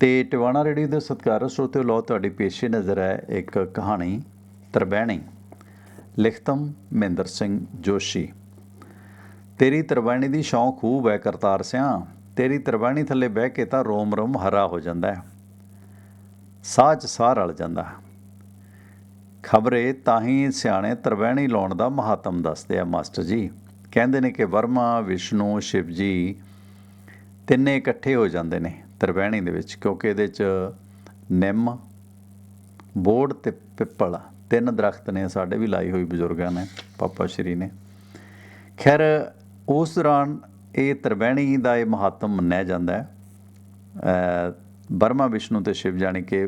ਤੇ ਟਿਵਾਣਾ ਰੇਡੀਓ ਦੇ ਸਤਿਕਾਰਤ ਸਰੋਤਿਓ ਲੋ ਤੁਹਾਡੀ ਪੇਸ਼ੇ ਨਜ਼ਰ ਹੈ ਇੱਕ ਕਹਾਣੀ, ਤਰਬੈਣੀ। ਲਿਖਤਮ ਮਹਿੰਦਰ ਸਿੰਘ ਜੋਸ਼ੀ। ਤੇਰੀ ਤਰਬਾਣੀ ਦੀ ਸ਼ੌਂਕ ਖੂਬ ਹੈ ਕਰਤਾਰ ਸਿਆ, ਤੇਰੀ ਤਰਬਾਣੀ ਥੱਲੇ ਬਹਿ ਕੇ ਤਾਂ ਰੋਮ ਰੋਮ ਹਰਾ ਹੋ ਜਾਂਦਾ ਹੈ ਸਾਹ 'ਚ ਸਾਹ ਰਲ ਜਾਂਦਾ ਖਬਰੇ ਤਾਂ ਹੀ ਸਿਆਣੇ ਤਰਵੈਣੀ ਲਾਉਣ ਦਾ ਮਹਾਤਮ ਦੱਸਦੇ ਆ ਮਾਸਟਰ ਜੀ। ਕਹਿੰਦੇ ਨੇ ਕਿ ਵਰਮਾ, ਵਿਸ਼ਨੂੰ, ਸ਼ਿਵਜੀ ਤਿੰਨੇ ਇਕੱਠੇ ਹੋ ਜਾਂਦੇ ਨੇ। ਤਰਵੈਣੀ ਦੇ ਵਿੱਚ, ਕਿਉਂਕਿ ਇਹਦੇ 'ਚ ਨਿੰਮ, ਬੋੜ ਤੇ ਪਿੱਪਲ ਤਿੰਨ ਦਰਖਤ ਨੇ, ਸਾਡੇ ਵੀ ਲਾਈ ਹੋਈ ਬਜ਼ੁਰਗਾਂ ਨੇ, ਪਾਪਾ ਸ਼੍ਰੀ ਨੇ। ਖੈਰ, ਉਸ ਦੌਰਾਨ ਇਹ ਤਰਵੈਣੀ ਦਾ ਇਹ ਮਹੱਤਮ ਮੰਨਿਆ ਜਾਂਦਾ ਹੈ। ਬਰਮਾ ਵਿਸ਼ਨੂੰ ਤੇ ਸ਼ਿਵ ਜਾਣੀ ਕਿ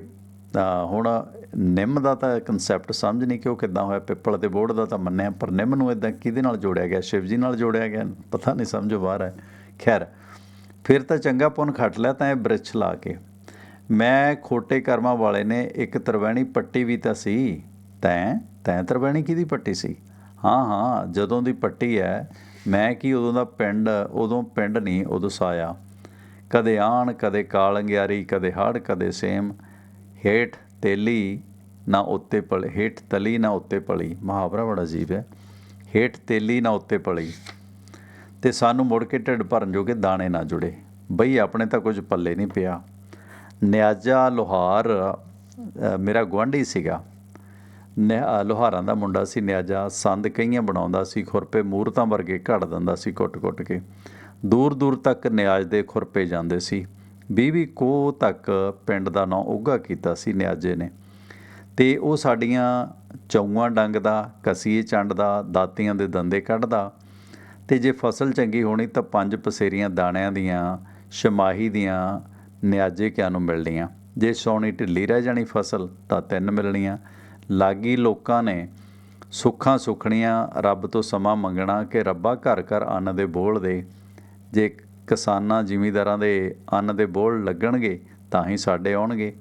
ਹੁਣ ਨਿੰਮ ਦਾ ਤਾਂ ਕਨਸੈਪਟ ਸਮਝ ਨਹੀਂ ਕਿ ਉਹ ਕਿੱਦਾਂ ਹੋਇਆ, ਪਿੱਪਲ ਤੇ ਬੋੜ ਦਾ ਤਾਂ ਮੰਨਿਆ, ਪਰ ਨਿੰਮ ਨੂੰ ਇਦਾਂ ਕਿਹਦੇ ਨਾਲ ਜੋੜਿਆ ਗਿਆ? ਸ਼ਿਵ ਜੀ ਨਾਲ ਜੋੜਿਆ ਗਿਆ, ਪਤਾ ਨਹੀਂ, ਸਮਝੋ ਬਾਹਰ ਹੈ। ਖੈਰ ਫਿਰ ਤਾਂ ਚੰਗਾ ਪੁੰਨ ਖੱਟ ਲਿਆ ਤਾਂ ਇਹ ਬ੍ਰਿਛ ਲਾ ਕੇ। ਮੈਂ ਖੋਟੇ ਕਰਮਾਂ ਵਾਲੇ ਨੇ ਇੱਕ ਤਰਵੈਣੀ ਪੱਟੀ ਵੀ ਤਾਂ ਸੀ। ਤੈਂ? ਤੈਂ ਤਰਵੈਣੀ ਕਿਹਦੀ ਪੱਟੀ ਸੀ? ਹਾਂ ਹਾਂ, ਜਦੋਂ ਦੀ ਪੱਟੀ ਹੈ ਮੈਂ ਕੀ ਉਦੋਂ ਦਾ ਪਿੰਡ, ਉਦੋਂ ਪਿੰਡ ਨਹੀਂ, ਉਦੋਂ ਸਾਇਆ। ਕਦੇ ਆਣ, ਕਦੇ ਕਾਲੰਗਿਆਰੀ ਕਦੇ ਹੜ ਕਦੇ ਸੇਮ। ਹੇਠ ਤੇਲੀ ਨਾ ਉੱਤੇ ਪਲ, ਹੇਠ ਤਲੀ ਨਾ ਉੱਤੇ ਪਲੀ। ਮੁਹਾਵਰਾ ਬੜਾ ਅਜੀਬ ਹੈ ਹੇਠ ਤੇਲੀ ਨਾ ਉੱਤੇ ਪਲੀ। ਤੇ ਸਾਨੂੰ ਮੁੜ ਕੇ ਢਿੱਡ ਭਰਨ ਜੋਗੇ ਦਾਣੇ ਨਾ ਜੁੜੇ। ਬਈ ਆਪਣੇ ਤਾਂ ਕੁਝ ਪੱਲੇ ਨਹੀਂ ਪਿਆ। ਨਿਆਜਾ ਲੋਹਾਰ ਮੇਰਾ ਗੁਆਂਢੀ ਸੀਗਾ। ਨਿ- ਅ, ਲੋਹਾਰਾਂ ਦਾ ਮੁੰਡਾ ਸੀ ਨਿਆਜਾ। ਸੰਦ ਕਈਆਂ ਬਣਾਉਂਦਾ ਸੀ ਖੁਰਪੇ ਮੂਰਤਾਂ ਵਰਗੇ ਘੜ ਦਿੰਦਾ ਸੀ ਕੁੱਟ-ਕੁੱਟ ਕੇ। ਦੂਰ ਦੂਰ ਤੱਕ ਨਿਆਜ ਦੇ ਖੁਰਪੇ ਜਾਂਦੇ ਸੀ। ਵੀਹ ਕੋ ਤੱਕ ਪਿੰਡ ਦਾ ਨਾਂ ਉੱਘਾ ਕੀਤਾ ਸੀ ਨਿਆਜੇ ਨੇ। ਤੇ ਉਹ ਸਾਡੀਆਂ ਚੌਆਂ ਡੰਗਦਾ ਕਸੀਏ ਚੰਡ ਦਾ ਦਾਤੀਆਂ ਦੇ ਦੰਦੇ ਕੱਢਦਾ। ਤੇ ਜੇ ਫਸਲ ਚੰਗੀ ਹੋਣੀ ਤਾਂ ਪੰਜ ਪਸੇਰੀਆਂ ਦਾਣਿਆਂ ਦੀਆਂ, ਛਮਾਹੀ ਦੀਆਂ, ਨਿਆਜੇ ਕਿਆਂ ਨੂੰ ਮਿਲਣੀਆਂ? ਜੇ ਸੋਣੀ ਢਿੱਲੀ ਰਹਿ ਜਾਣੀ ਫਸਲ ਤਾਂ ਤਿੰਨ ਮਿਲਣੀਆਂ। ਲਾਗੀ ਲੋਕਾਂ ਨੇ ਸੁੱਖਾਂ ਸੁਖਣੀਆਂ, ਰੱਬ ਤੋਂ ਸਮਾਂ ਮੰਗਣਾ ਕਿ ਰੱਬਾ ਘਰ ਘਰ ਅੰਨ ਦੇ ਬੋਲ ਦੇ। ਜੇ ਕਿਸਾਨਾਂ ਜ਼ਿਮੀਂਦਾਰਾਂ ਦੇ ਅੰਨ ਦੇ ਬੋਲ ਲੱਗਣਗੇ ਤਾਂ ਹੀ ਸਾਡੇ ਆਉਣਗੇ।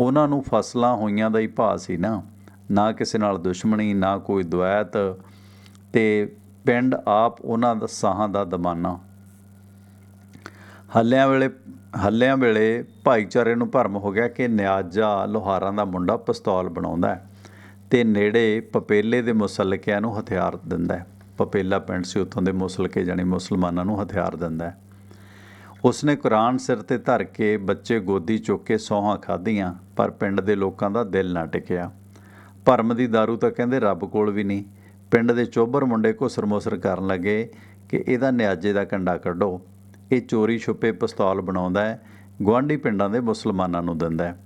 ਉਹਨਾਂ ਨੂੰ ਫਸਲਾਂ ਹੋਈਆਂ ਦਾ ਹੀ ਭਾਅ ਸੀ ਨਾ। ਨਾ ਕਿਸੇ ਨਾਲ ਦੁਸ਼ਮਣੀ, ਨਾ ਕੋਈ ਦੁਐਤ ਤੇ ਪਿੰਡ ਆਪ ਉਹਨਾਂ ਦਾ ਸਾਹਾਂ ਦਾ ਦਮਾਨਾ ਹੱਲਿਆਂ ਵੇਲੇ ਹੱਲਿਆਂ ਵੇਲੇ ਭਾਈਚਾਰੇ ਨੂੰ ਭਰਮ ਹੋ ਗਿਆ ਕਿ ਨਿਆਜਾ ਲੋਹਾਰਾਂ ਦਾ ਮੁੰਡਾ ਪਿਸਤੌਲ ਬਣਾਉਂਦਾ ਹੈ ਤੇ ਨੇੜੇ ਪਪੇਲੇ ਦੇ ਮੁਸਲਕਿਆਂ ਨੂੰ ਹਥਿਆਰ ਦਿੰਦਾ ਹੈ। ਪਪੇਲਾ ਪਿੰਡ ਸੀ, ਉੱਥੋਂ ਦੇ ਮੁਸਲਕੇ ਜਾਣੀ ਮੁਸਲਮਾਨਾਂ ਨੂੰ ਹਥਿਆਰ ਦਿੰਦਾ ਹੈ। ਉਸਨੇ ਕੁਰਾਨ ਸਿਰ ਤੇ ਧਰ ਕੇ ਬੱਚੇ ਗੋਦੀ ਚੁੱਕ ਕੇ ਸੌਹਾਂ ਖਾਧੀਆਂ, ਪਰ ਪਿੰਡ ਦੇ ਲੋਕਾਂ ਦਾ ਦਿਲ ਨਾ ਟਿਕਿਆ। ਭਰਮ ਦੀ दारू ਤਾਂ ਕਹਿੰਦੇ ਰੱਬ ਕੋਲ ਵੀ ਨਹੀਂ ਪਿੰਡ ਦੇ ਚੋਬਰ ਮੁੰਡੇ ਘੁਸਰ ਮੁਸਰ ਕਰਨ ਲੱਗੇ ਕਿ ਇਹਦਾ ਨਿਆਜੇ ਦਾ ਕੰਡਾ ਕੱਢੋ। ਇਹ ਚੋਰੀ ਛੁਪੇ ਪਿਸਤੌਲ ਬਣਾਉਂਦਾ ਹੈ, ਗੁਆਂਢੀ ਪਿੰਡਾਂ ਦੇ ਮੁਸਲਮਾਨਾਂ ਨੂੰ ਦਿੰਦਾ ਹੈ।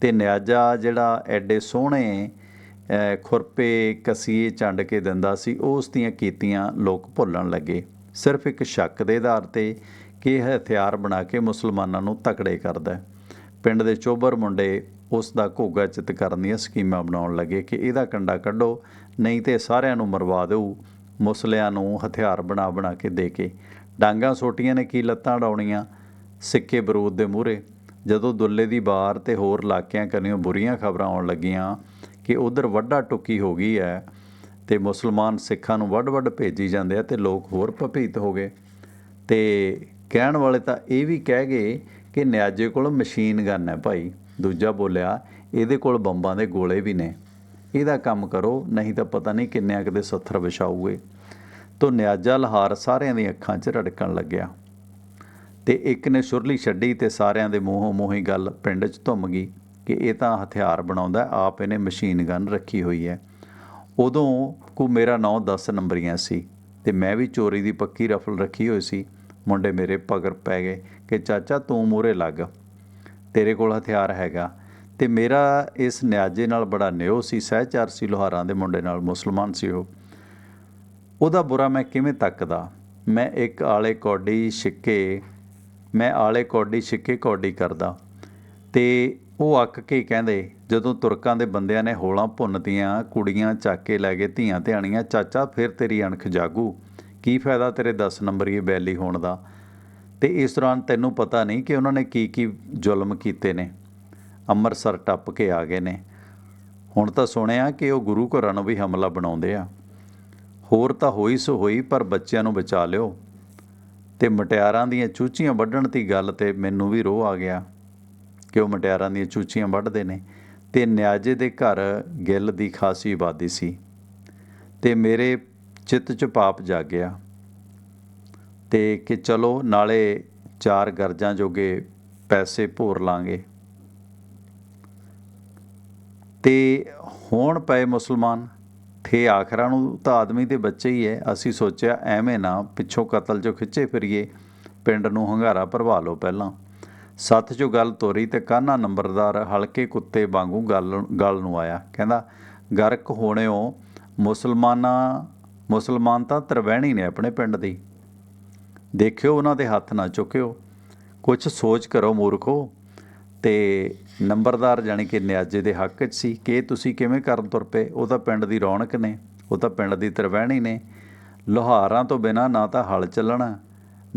ਤੇ ਨਿਆਜਾ ਜਿਹੜਾ ਐਡੇ ਸੋਹਣੇ ਖੁਰਪੇ, ਕਸੀਏ ਚੰਡ ਕੇ ਦਿੰਦਾ ਸੀ ਉਸ ਦੀਆਂ ਕੀਤੀਆਂ ਲੋਕ ਭੁੱਲਣ ਲੱਗੇ। ਸਿਰਫ ਇੱਕ ਸ਼ੱਕ ਦੇ ਆਧਾਰ ਤੇ ਕਿ ਇਹ ਹਥਿਆਰ ਬਣਾ ਕੇ ਮੁਸਲਮਾਨਾਂ ਨੂੰ ਤਕੜੇ ਕਰਦਾ ਪਿੰਡ ਦੇ ਚੋਬਰ ਮੁੰਡੇ ਉਸ ਦਾ ਘੋਗਾ ਚਿੱਤ ਕਰਨ ਦੀਆਂ ਸਕੀਮਾਂ ਬਣਾਉਣ ਲੱਗੇ ਕਿ ਇਹਦਾ ਕੰਡਾ ਕੱਢੋ, ਨਹੀਂ ਤੇ ਸਾਰਿਆਂ ਨੂੰ ਮਰਵਾ ਦਿਓ, ਮੁਸਲਿਆਂ ਨੂੰ ਹਥਿਆਰ ਬਣਾ ਬਣਾ ਕੇ ਦੇ ਕੇ। ਡਾਂਗਾ ਸੋਟੀਆਂ ਨੇ ਕੀ ਲੱਤਾਂ ਡਾਉਣੀਆਂ? ਸਿੱਕੇ ਬਰੂਦ ਦੇ ਮੂਹਰੇ। ਜਦੋਂ ਦੁੱਲੇ ਦੀ ਬਾਰ ਤੇ ਹੋਰ ਇਲਾਕਿਆਂ ਕਨੀਓ ਬੁਰੀਆਂ ਖਬਰਾਂ ਆਉਣ ਲੱਗੀਆਂ ਕਿ ਉਧਰ ਵੱਡਾ ਟੁੱਕੀ ਹੋ ਗਈ ਹੈ ਤੇ ਮੁਸਲਮਾਨ ਸਿੱਖਾਂ ਨੂੰ ਵੱਡ-ਵੱਡ ਭੇਜੀ ਜਾਂਦੇ ਆ ਤੇ ਲੋਕ ਹੋਰ ਭਪੀਤ ਹੋ ਗਏ। ਤੇ ਕਹਿਣ ਵਾਲੇ ਤਾਂ ਇਹ ਵੀ ਕਹਿ ਗਏ ਕਿ ਨਿਆਜੇ ਕੋਲ ਮਸ਼ੀਨ ਗਨ ਹੈ ਭਾਈ। ਦੂਜਾ ਬੋਲਿਆ, ਇਹਦੇ ਕੋਲ ਬੰਬਾਂ ਦੇ ਗੋਲੇ ਵੀ ਨੇ। ਇਹਦਾ ਕੰਮ ਕਰੋ, ਨਹੀਂ ਤਾਂ ਪਤਾ ਨਹੀਂ ਕਿੰਨਿਆਂ ਕਦੇ ਸੱਥਰ ਵਿਛਾਊਗੇ। ਤੋ ਨਿਆਜਾ ਲਹਾਰ ਸਾਰਿਆਂ ਦੀਆਂ ਅੱਖਾਂ 'ਚ ਰੜਕਣ ਲੱਗਿਆ। ਤੇ ਇੱਕ ਨੇ ਸੁਰਲੀ ਛੱਡੀ ਤੇ ਸਾਰਿਆਂ ਦੇ ਮੂੰਹੋਂ ਮੂੰਹੀ ਗੱਲ ਪਿੰਡ 'ਚ ਧੁੰਮ ਗਈ ਕਿ ਇਹ ਤਾਂ ਹਥਿਆਰ ਬਣਾਉਂਦਾ, ਆਪ ਇਹਨੇ ਮਸ਼ੀਨ ਗਨ ਰੱਖੀ ਹੋਈ ਹੈ। ਉਦੋਂ ਕੋ ਮੇਰਾ ਨਾਂ 10 ਨੰਬਰੀਆਂ ਸੀ ਤੇ ਮੈਂ ਵੀ ਚੋਰੀ ਦੀ ਪੱਕੀ ਰਫਲ ਰੱਖੀ ਹੋਈ ਸੀ। ਮੁੰਡੇ ਮੇਰੇ ਪਗਰ ਪੈ ਗਏ ਕਿ, ਚਾਚਾ ਤੂੰ ਮੂਰੇ ਲੱਗ। ਤੇਰੇ ਕੋਲ ਹਥਿਆਰ ਹੈਗਾ। ਤੇ ਮੇਰਾ ਇਸ ਨਿਆਜੇ ਨਾਲ ਬੜਾ ਨਿਓ ਸੀ, ਸਹਿਚਾਰ ਸੀ, ਲੋਹਾਰਾਂ ਦੇ ਮੁੰਡੇ ਨਾਲ, ਮੁਸਲਮਾਨ ਸੀ ਉਹ। ਉਹਦਾ ਬੁਰਾ ਮੈਂ ਕਿਵੇਂ ਤੱਕਦਾ? ਮੈਂ ਇੱਕ ਆਲੇ ਕੌਡੀ ਛਿੱਕੇ, ਮੈਂ ਆਲੇ ਕੌਡੀ ਛਿੱਕੇ ਕੌਡੀ ਕਰਦਾ। ਤੇ ਉਹ ਅੱਕ ਕੇ ਕਹਿੰਦੇ, ਜਦੋਂ ਤੁਰਕਾਂ ਦੇ ਬੰਦਿਆਂ ਨੇ ਹੋਲਾਂ ਭੁੰਨਤੀਆਂ, ਕੁੜੀਆਂ ਚੱਕ ਕੇ ਲੈ ਗਏ ਧੀਆਂ ਧਿਆਣੀਆਂ, ਚਾਚਾ ਫਿਰ ਤੇਰੀ ਅਣਖ ਜਾਗੂ। ਕੀ ਫਾਇਦਾ ਤੇਰੇ 10 ਨੰਬਰੀ ਬੈਲੀ ਹੋਣ ਦਾ? ਤੇ ਇਸ ਦੌਰਾਨ ਤੈਨੂੰ ਪਤਾ ਨਹੀਂ ਕਿ ਉਹਨਾਂ ਨੇ ਕੀ ਕੀ ਜ਼ੁਲਮ ਕੀਤੇ ਨੇ। ਅੰਮ੍ਰਿਤਸਰ ਟੱਪ ਕੇ ਆ ਗਏ ਨੇ। ਹੁਣ ਤਾਂ ਸੁਣਿਆ ਕਿ ਉਹ ਗੁਰੂ ਘਰਾਂ ਨੂੰ ਵੀ ਹਮਲਾ ਬਣਾਉਂਦੇ ਆ। ਹੋਰ ਤਾਂ ਹੋਈ ਸੋ ਹੋਈ, ਪਰ ਬੱਚਿਆਂ ਨੂੰ ਬਚਾ ਲਿਓ। ਤੇ ਮਟਿਆਰਾਂ ਦੀਆਂ ਚੂਚੀਆਂ ਵੱਢਣ ਦੀ ਗੱਲ ਤੇ ਮੈਨੂੰ ਵੀ ਰੋਹ ਆ ਗਿਆ ਕਿ ਉਹ ਮਟਿਆਰਾਂ ਦੀਆਂ ਚੂਚੀਆਂ ਵੱਢਦੇ ਨੇ ਤੇ ਨਿਆਜੇ ਦੇ ਘਰ ਗਿੱਲ ਦੀ ਖਾਸੀ ਆਬਾਦੀ ਸੀ। ਤੇ ਮੇਰੇ ਚਿੱਤ 'ਚ ਪਾਪ ਜਾਗਿਆ। ਤੇ ਕਿ ਚਲੋ ਨਾਲੇ ਚਾਰ ਗਰਜਾਂ ਜੋਗੇ ਪੈਸੇ ਭੋਰ ਲਾਂਗੇ। ਤੇ ਹੋਣ ਪਏ ਮੁਸਲਮਾਨ ਥੇ ਆਖਰਾਂ ਨੂੰ ਤਾਂ ਆਦਮੀ ਦੇ ਬੱਚੇ ਹੀ ਐ। ਅਸੀਂ ਸੋਚਿਆ ਐਵੇਂ ਨਾ ਪਿੱਛੋਂ ਕਤਲ ਜੋ ਖਿੱਚੇ ਫਿਰੀਏ, ਪਿੰਡ ਨੂੰ ਹੰਗਾਰਾ ਭਰਵਾ ਲਓ ਪਹਿਲਾਂ। ਸੱਤ ਚੋਂ ਗੱਲ ਤੋਰੀ ਤੇ ਕਾਨਾ ਨੰਬਰਦਾਰ ਹਲਕੇ ਕੁੱਤੇ ਵਾਂਗੂ ਗੱਲ ਗੱਲ ਨੂੰ ਆਇਆ। ਕਹਿੰਦਾ, ਗਰਕ ਹੋਣਿਓ, ਮੁਸਲਮਾਨਾਂ, ਮੁਸਲਮਾਨ ਤਾਂ ਤਰਵਹਿਣੀ ਨੇ ਆਪਣੇ ਪਿੰਡ ਦੀ। ਦੇਖਿਓ ਉਹਨਾਂ ਦੇ ਹੱਥ ਨਾ ਚੁੱਕਿਓ। ਕੁਝ ਸੋਚ ਕਰੋ ਮੂਰਖੋ। ਤੇ ਨੰਬਰਦਾਰ ਜਾਣੀ ਕਿ ਨਿਆਜੇ ਦੇ ਹੱਕ 'ਚ ਸੀ ਕਿ ਤੁਸੀਂ ਕਿਵੇਂ ਕਰਨ ਤੁਰ ਪਏ? ਉਹ ਤਾਂ ਪਿੰਡ ਦੀ ਰੌਣਕ ਨੇ, ਉਹ ਤਾਂ ਪਿੰਡ ਦੀ ਤਰਵਹਿਣੀ ਨੇ। ਲੋਹਾਰਾਂ ਤੋਂ ਬਿਨਾ ਨਾ ਤਾਂ ਹਲ ਚੱਲਣਾ,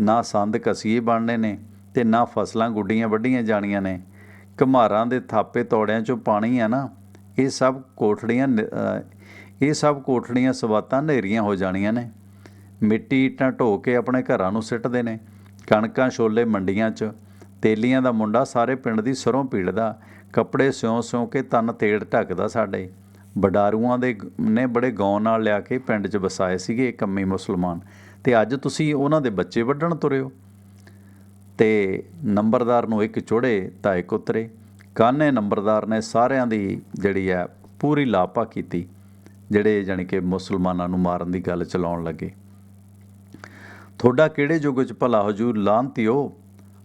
ਨਾ ਸੰਦ ਕਸੀਏ ਬਣਨੇ ਨੇ ਤੇ ਨਾ ਫਸਲਾਂ ਗੁੱਡੀਆਂ ਵੱਢੀਆਂ ਜਾਣੀਆਂ ਨੇ। ਘਮਾਰਾਂ ਦੇ ਥਾਪੇ ਤੋੜਿਆਂ 'ਚੋਂ ਪਾਣੀ ਆ ਨਾ, ਇਹ ਸਭ ਕੋਠੜੀਆਂ ਨ- ਇਹ ਸਭ ਕੋਠੜੀਆਂ ਸਵਾਤਾਂ ਹਨੇਰੀਆਂ ਹੋ ਜਾਣੀਆਂ ਨੇ। ਮਿੱਟੀ ਇੱਟਾਂ ਢੋ ਕੇ ਆਪਣੇ ਘਰਾਂ ਨੂੰ ਸਿੱਟਦੇ ਨੇ। ਕਣਕਾਂ, ਛੋਲੇ ਮੰਡੀਆਂ 'ਚ। ਤੇਲੀਆਂ ਦਾ ਮੁੰਡਾ ਸਾਰੇ ਪਿੰਡ ਦੀ ਸਰੋਂ ਪੀੜਦਾ। ਕੱਪੜੇ ਸਿਉਂ ਸਿਉਂ ਕੇ ਤਨ ਤੇੜ ਢੱਕਦਾ ਸਾਡੇ। ਬਡਾਰੂਆਂ ਦੇ ਨੇ ਬੜੇ ਗੌਂ ਨਾਲ ਲਿਆ ਕੇ ਪਿੰਡ 'ਚ ਵਸਾਏ ਸੀਗੇ ਕੰਮੀ ਮੁਸਲਮਾਨ। ਤੇ ਅੱਜ ਤੁਸੀਂ ਉਹਨਾਂ ਦੇ ਬੱਚੇ ਵੱਢਣ ਤੁਰਿਓ ਤੇ ਨੰਬਰਦਾਰ ਨੂੰ ਇੱਕ ਚੋੜੇ ਤਾਂ ਇੱਕ ਉਤਰੇ। ਕਾਨੇ ਨੰਬਰਦਾਰ ਨੇ ਸਾਰਿਆਂ ਦੀ ਜਿਹੜੀ ਹੈ ਪੂਰੀ ਲਾਪਾ ਕੀਤੀ, ਜਿਹੜੇ ਜਾਣੀ ਕਿ ਮੁਸਲਮਾਨਾਂ ਨੂੰ ਮਾਰਨ ਦੀ ਗੱਲ ਚਲਾਉਣ ਲੱਗੇ। ਤੁਹਾਡਾ ਕਿਹੜੇ ਯੁੱਗ 'ਚ ਭਲਾ ਹਜੂਰ ਲਾਂਤਿਓ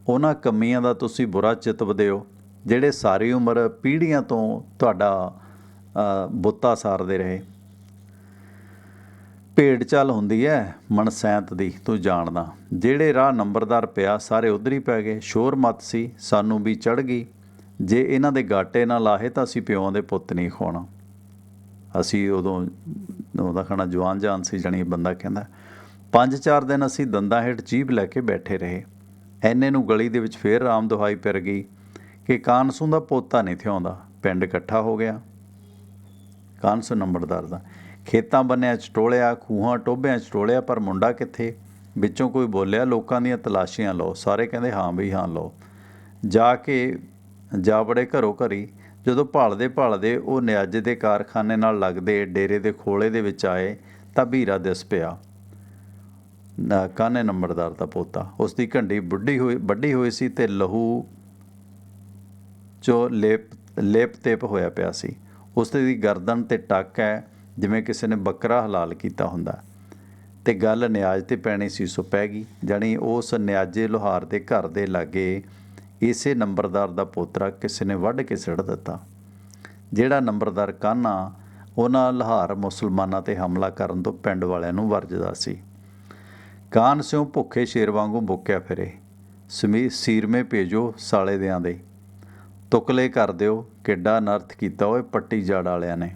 ਉਹਨਾਂ ਕਮੀਆਂ ਦਾ ਤੁਸੀਂ ਬੁਰਾ ਚਿਤਵਦੇ ਹੋ ਜਿਹੜੇ ਸਾਰੀ ਉਮਰ ਪੀੜ੍ਹੀਆਂ ਤੋਂ ਤੁਹਾਡਾ ਬੁੱਤਾ ਸਾਰਦੇ ਰਹੇ। ਭੇਡ ਚਾਲ ਹੁੰਦੀ ਐ ਮਨਸੈਂਤ ਦੀ, ਤੂੰ ਜਾਣਦਾ। ਜਿਹੜੇ ਰਾਹ ਨੰਬਰਦਾਰ ਪਿਆ, ਸਾਰੇ ਉਧਰ ਹੀ ਪੈ ਗਏ। ਸ਼ੋਰ ਮਤ ਸੀ, ਸਾਨੂੰ ਵੀ ਚੜ ਗਈ। ਜੇ ਇਹਨਾਂ ਦੇ ਗਾਟੇ ਨਾ ਲਾਹੇ ਤਾਂ ਅਸੀਂ ਪਿਓਾਂ ਦੇ ਪੁੱਤ ਨਹੀਂ ਖੋਣਾ। ਅਸੀਂ ਉਦੋਂ ਉਹਦਾ ਖਾਣਾ ਜਵਾਨ ਜਾਨ ਸੀ, ਜਣੀ ਬੰਦਾ ਕਹਿੰਦਾ ਪੰਜ ਚਾਰ ਦਿਨ ਅਸੀਂ ਦੰਦਾਂ ਹੇਠ ਜੀਭ ਲੈ ਕੇ ਬੈਠੇ ਰਹੇ। ਐਨੇ ਨੂੰ ਗਲੀ ਦੇ ਵਿੱਚ ਫੇਰ ਰਾਮ ਦੁਹਾਈ ਪਿਰ ਗਈ ਕਿ ਕਾਨਸੂ ਦਾ ਪੋਤਾ ਨਹੀਂ ਥਿਆਉਂਦਾ ਪਿੰਡ ਇਕੱਠਾ ਹੋ ਗਿਆ। ਕਾਨਸੂ ਨੰਬਰਦਾਰ ਦਾ। ਖੇਤਾਂ ਬੰਨਿਆ ਚ ਟੋਲਿਆ, ਖੂਹਾਂ ਟੋਬਿਆਂ ਚ ਟੋਲਿਆ, ਪਰ ਮੁੰਡਾ ਕਿੱਥੇ? ਵਿੱਚੋਂ ਕੋਈ ਬੋਲਿਆ, ਲੋਕਾਂ ਦੀਆਂ ਤਲਾਸ਼ੀਆਂ ਲਓ। ਸਾਰੇ ਕਹਿੰਦੇ, ਹਾਂ ਵੀ ਹਾਂ ਲਓ। ਜਾ ਕੇ ਜਾ ਬੜੇ ਘਰੋਂ ਘਰੀ, ਜਦੋਂ ਭਾਲਦੇ ਭਾਲਦੇ ਉਹ ਨਿਆਜੇ ਦੇ ਕਾਰਖਾਨੇ ਨਾਲ ਲੱਗਦੇ ਡੇਰੇ ਦੇ ਖੋਲੇ ਦੇ ਵਿੱਚ ਆਏ, ਤਾਂ ਵੀਰਾ ਦਿਸ ਪਿਆ। ਕਾਨੇ ਨੰਬਰਦਾਰ ਦਾ ਪੋਤਾ। ਉਸ ਦੀ ਘੰਡੀ ਬੁੱਢੀ ਹੋਈ ਵੱਡੀ ਹੋਈ ਸੀ ਤੇ ਲਹੂ ਜੋ ਲੇਪ ਲੇਪ ਤੇਪ ਹੋਇਆ ਪਿਆ ਸੀ। ਉਸ ਦੀ ਗਰਦਨ ਤੇ ਟੱਕ ਹੈ, ਜਿਵੇਂ ਕਿਸੇ ਨੇ ਬੱਕਰਾ ਹਲਾਲ ਕੀਤਾ ਹੁੰਦਾ। ਤੇ ਗੱਲ ਨਿਆਜ ਤੇ ਪੈਣੀ ਸੀ, ਸੋ ਪੈ ਗਈ। ਜਾਣੀ ਉਸ ਨਿਆਜੇ ਲੋਹਾਰ ਦੇ ਘਰ ਦੇ ਲਾਗੇ ਇਸੇ ਨੰਬਰਦਾਰ ਦਾ ਪੋਤਰਾ ਕਿਸੇ ਨੇ ਵੱਢ ਕੇ ਸਿੱਟ ਦਿੱਤਾ। ਜਿਹੜਾ ਨੰਬਰਦਾਰ ਕਾਨਾ, ਉਹਨਾਂ ਲੋਹਾਰ ਮੁਸਲਮਾਨਾਂ ਤੇ ਹਮਲਾ ਕਰਨ ਤੋਂ ਪਿੰਡ ਵਾਲਿਆਂ ਨੂੰ ਵਰਜਦਾ ਸੀ। ਕਾਨ ਸਿਓ ਭੁੱਖੇ ਸ਼ੇਰ ਵਾਂਗੂ ਬੁੱਕਿਆ ਫਿਰੇ। ਸਮੀ ਸੀਰਮੇ ਭੇਜੋ ਸਾਲੇ ਦਿਆਂ ਦੇ। ਤੁਕਲੇ ਕਰ ਦਿਓ, ਕਿੱਡਾ ਨਰਥ ਕੀਤਾ ਓਏ ਪੱਟੀ ਜੜ ਵਾਲਿਆਂ ਨੇ।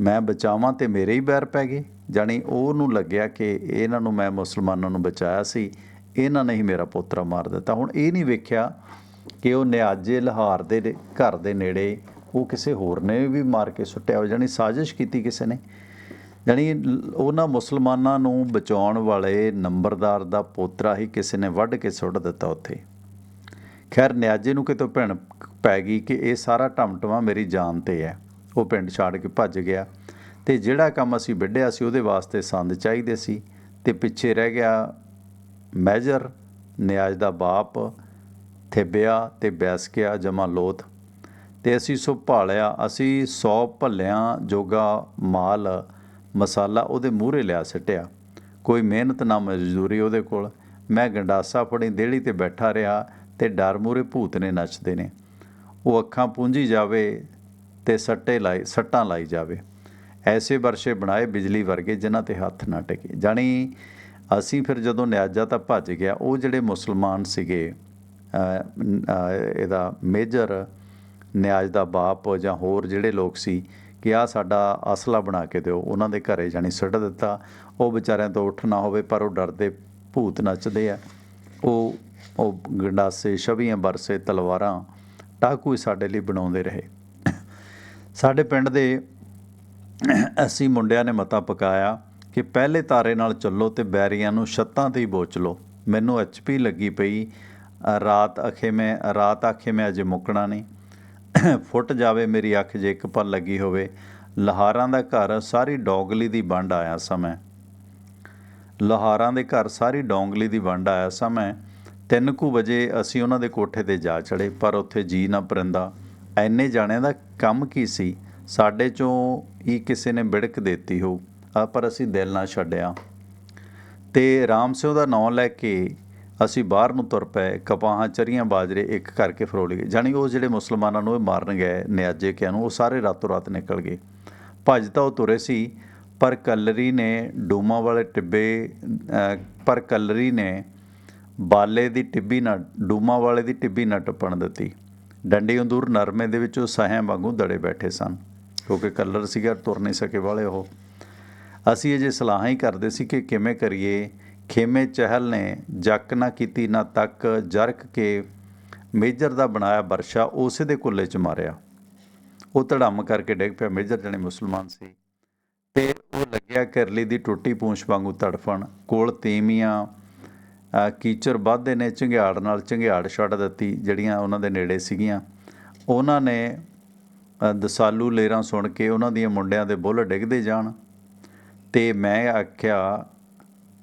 ਮੈਂ ਬਚਾਵਾਂ ਤੇ ਮੇਰੇ ਹੀ ਬੈਰ ਪੈ ਗਏ। ਜਾਣੀ ਉਹਨੂੰ ਲੱਗਿਆ ਕਿ ਇਹਨਾਂ ਨੂੰ ਮੈਂ ਮੁਸਲਮਾਨਾਂ ਨੂੰ ਬਚਾਇਆ ਸੀ, ਇਹਨਾਂ ਨੇ ਹੀ ਮੇਰਾ ਪੋਤਰਾ ਮਾਰ ਦਿੱਤਾ। ਹੁਣ ਇਹ ਨਹੀਂ ਵੇਖਿਆ ਕਿ ਉਹ ਨਿਆਜੇ ਲਾਹੌਰ ਦੇ ਘਰ ਦੇ ਨੇੜੇ ਉਹ ਕਿਸੇ ਹੋਰ ਨੇ ਵੀ ਮਾਰ ਕੇ ਸੁੱਟਿਆ ਹੋ ਜਾਣੀ ਸਾਜ਼ਿਸ਼ ਕੀਤੀ ਕਿਸੇ ਨੇ। ਜਾਣੀ ਉਹਨਾਂ ਮੁਸਲਮਾਨਾਂ ਨੂੰ ਬਚਾਉਣ ਵਾਲੇ ਨੰਬਰਦਾਰ ਦਾ ਪੋਤਰਾ ਹੀ ਕਿਸੇ ਨੇ ਵੱਢ ਕੇ ਸੁੱਟ ਦਿੱਤਾ ਉੱਥੇ। ਖੈਰ, ਨਿਆਜੇ ਨੂੰ ਕਿਤੋਂ ਭਿਣ ਪੈ ਗਈ ਕਿ ਇਹ ਸਾਰਾ ਟਮਟਮਾ ਮੇਰੀ ਜਾਨ ਤੇ ਹੈ। ਉਹ ਪਿੰਡ ਛੱਡ ਕੇ ਭੱਜ ਗਿਆ ਤੇ ਜਿਹੜਾ ਕੰਮ ਅਸੀਂ ਵਿੱਢਿਆ ਸੀ ਉਹਦੇ ਵਾਸਤੇ ਸੰਦ ਚਾਹੀਦੇ ਸੀ ਤੇ ਪਿੱਛੇ ਰਹਿ ਗਿਆ ਮੈਜਰ, ਨਿਆਜ ਦਾ ਬਾਪ, ਥੇਬਿਆ ਤੇ ਬੈਸਕਿਆ ਜਮਾ ਲੋਥ। ਤੇ ਅਸੀਂ ਸੋ ਭਾਲਿਆ, ਅਸੀਂ 100 ਭੱਲਿਆਂ ਜੋਗਾ ਮਾਲ ਮਸਾਲਾ ਉਹਦੇ ਮੂਹਰੇ ਲਿਆ ਸਿੱਟਿਆ। ਕੋਈ ਮਿਹਨਤ ਨਾ ਮਜ਼ਦੂਰੀ ਉਹਦੇ ਕੋਲ। ਮੈਂ ਗੰਡਾਸਾ ਫੜੀ ਦੇਹੜੀ ਤੇ ਬੈਠਾ ਰਿਹਾ ਤੇ ਡਰ ਮੂਹਰੇ ਭੂਤ ਨੇ ਨੱਚਦੇ ਨੇ। ਉਹ ਅੱਖਾਂ ਪੂੰਝੀ ਜਾਵੇ ਤੇ ਸੱਟੇ ਲਾਈ, ਸੱਟਾਂ ਲਾਈ ਜਾਵੇ। ਐਸੇ ਵਰਸ਼ੇ ਬਣਾਏ ਬਿਜਲੀ ਵਰਗੇ ਜਿਨ੍ਹਾਂ ਤੇ ਹੱਥ ਨਾ ਟਿਕੇ। ਜਾਣੀ ਅਸੀਂ ਫਿਰ ਜਦੋਂ ਨਿਆਜਾ ਤਾਂ ਭੱਜ ਗਿਆ, ਉਹ ਜਿਹੜੇ ਮੁਸਲਮਾਨ ਸੀਗੇ ਇਹਦਾ ਮੇਜਰ, ਨਿਆਜ ਦਾ ਬਾਪ ਜਾਂ ਹੋਰ ਜਿਹੜੇ ਲੋਕ ਸੀ ਕਿ ਆ ਸਾਡਾ ਅਸਲਾ ਬਣਾ ਕੇ ਦਿਓ, ਉਹਨਾਂ ਦੇ ਘਰੇ ਜਾਣੀ ਸੁੱਟ ਦਿੱਤਾ। ਉਹ ਵਿਚਾਰਿਆਂ ਤੋਂ ਉੱਠ ਨਾ ਹੋਵੇ, ਪਰ ਉਹ ਡਰਦੇ ਭੂਤ ਨੱਚਦੇ ਆ। ਉਹ ਉਹ ਗੰਡਾਸੇ, ਛਵੀਆਂ ਬਰਸੇ, ਤਲਵਾਰਾਂ ਟਾਕੂ ਹੀ ਸਾਡੇ ਲਈ ਬਣਾਉਂਦੇ ਰਹੇ। ਸਾਡੇ ਪਿੰਡ ਦੇ ਅਸੀਂ ਮੁੰਡਿਆਂ ਨੇ ਮਤਾ ਪਕਾਇਆ ਕਿ ਪਹਿਲੇ ਤਾਰੇ ਨਾਲ ਚੱਲੋ ਤੇ ਬੈਰੀਆਂ ਨੂੰ ਛੱਤਾਂ ਤੇ ਹੀ ਬੋਚ ਲਓ। ਮੈਨੂੰ ਐਚਪੀ ਲੱਗੀ ਪਈ, ਰਾਤ ਅਖੇ ਮੈਂ, ਰਾਤ ਆਖੇ ਮੈਂ ਅਜੇ ਮੁੱਕਣਾ ਨਹੀਂ। ਫੁੱਟ ਜਾਵੇ ਮੇਰੀ ਅੱਖ ਜੇ ਇੱਕ ਪਲ ਲੱਗੀ ਹੋਵੇ, ਲਹਾਰਾਂ ਦਾ ਘਰ ਸਾਰੀ ਡੌਗਲੀ ਦੀ ਵੰਡ ਆਇਆ ਸਮੇਂ। ਲਹਾਰਾਂ ਦੇ ਘਰ ਸਾਰੀ ਡੌਂਗਲੀ ਦੀ ਵੰਡ ਆਇਆ ਸਾਂ ਤਿੰਨ ਕੁ ਵਜੇ ਅਸੀਂ ਉਹਨਾਂ ਦੇ ਕੋਠੇ ਤੇ ਜਾ ਚੜੇ ਪਰ ਉੱਥੇ ਜੀ ਨਾ ਪਰਿੰਦਾ। ਐਨੇ ਜਾਣਿਆਂ ਦਾ ਕੰਮ ਕੀ ਸੀ? ਸਾਡੇ ਚੋਂ ਹੀ ਕਿਸੇ ਨੇ ਬਿੜਕ ਦਿੱਤੀ ਹੋ ਆ ਪਰ ਅਸੀਂ ਦਿਲ ਨਾ ਛੱਡਿਆ। ਤੇ ਰਾਮ ਸਿੰਘ ਦਾ ਨਾਮ ਲੈ ਕੇ ਅਸੀਂ ਬਾਹਰ ਨੂੰ ਤੁਰ ਪਏ, ਕਪਾਹਾਂ, ਚਰੀਆਂ ਬਾਜਰੇ ਇੱਕ ਕਰਕੇ ਫਰੋਲ ਗਏ। ਜਾਣੀ ਉਹ ਜਿਹੜੇ ਮੁਸਲਮਾਨਾਂ ਨੂੰ ਇਹ ਮਾਰਨ ਗਏ, ਨਿਆਜੇ ਕਿਆਂ ਨੂੰ, ਉਹ ਸਾਰੇ ਰਾਤੋਂ ਰਾਤ ਨਿਕਲ ਗਏ। ਭੱਜ ਤਾਂ ਉਹ ਤੁਰੇ ਸੀ, ਪਰ ਕਲਰੀ ਨੇ ਡੂਮਾ ਵਾਲੇ ਟਿੱਬੇ ਪਰ ਕਲਰੀ ਨੇ ਬਾਲੇ ਦੀ ਟਿੱਬੀ ਨਾ, ਡੂਮਾ ਵਾਲੇ ਦੀ ਟਿੱਬੀ ਨਾ ਟੱਪਣ ਦਿੱਤੀ। ਡੰਡੀ ਅੰਦੂਰ ਨਰਮੇ ਦੇ ਵਿੱਚ ਉਹ ਸਹਿਂ ਵਾਂਗੂ ਦੜੇ ਬੈਠੇ ਸਨ, ਕਿਉਂਕਿ ਕਲਰ ਸੀਗਾ, ਤੁਰ ਨਹੀਂ ਸਕੇ ਵਾਲੇ ਉਹ। ਅਸੀਂ ਅਜੇ ਸਲਾਹਾਂ ਹੀ ਕਰਦੇ ਸੀ ਕਿ ਕਿਵੇਂ ਕਰੀਏ ਖੇਮੇ ਚਹਿਲ ਨੇ ਜੱਕ ਨਾ ਕੀਤੀ, ਨਾ ਤੱਕ ਜਰਕ ਕੇ ਮੇਜਰ ਦਾ ਬਣਾਇਆ ਵਰਸ਼ਾ ਉਸੇ ਦੇ ਕੁੱਲੇ ਚ ਮਾਰਿਆ। ਉਹ ਧੜਮ ਕਰਕੇ ਡਿੱਗ ਪਿਆ। ਮੇਜਰ ਜਣੇ ਮੁਸਲਮਾਨ ਸੀ। ਤੇ ਉਹ ਲੱਗਿਆ ਕਰਲੀ ਦੀ ਟੁੱਟੀ ਪੂੰਛ ਵਾਂਗੂ ਤੜਫਣ। ਕੋਲ ਤੀਮੀਆਂ ਕੀਚਰ ਵਾਧੇ ਨੇ, ਝੰਗਿਆੜ ਨਾਲ ਝੰਗਿਆੜ ਛੱਡ ਦਿੱਤੀ, ਜਿਹੜੀਆਂ ਉਹਨਾਂ ਦੇ ਨੇੜੇ ਸੀਗੀਆਂ। ਉਹਨਾਂ ਨੇ ਦਸਾਲੂ ਲੇਰਾਂ ਸੁਣ ਕੇ ਉਹਨਾਂ ਦੀਆਂ ਮੁੰਡਿਆਂ ਦੇ ਬੁੱਲ ਡਿੱਗਦੇ ਜਾਣ। ਤੇ ਮੈਂ ਆਖਿਆ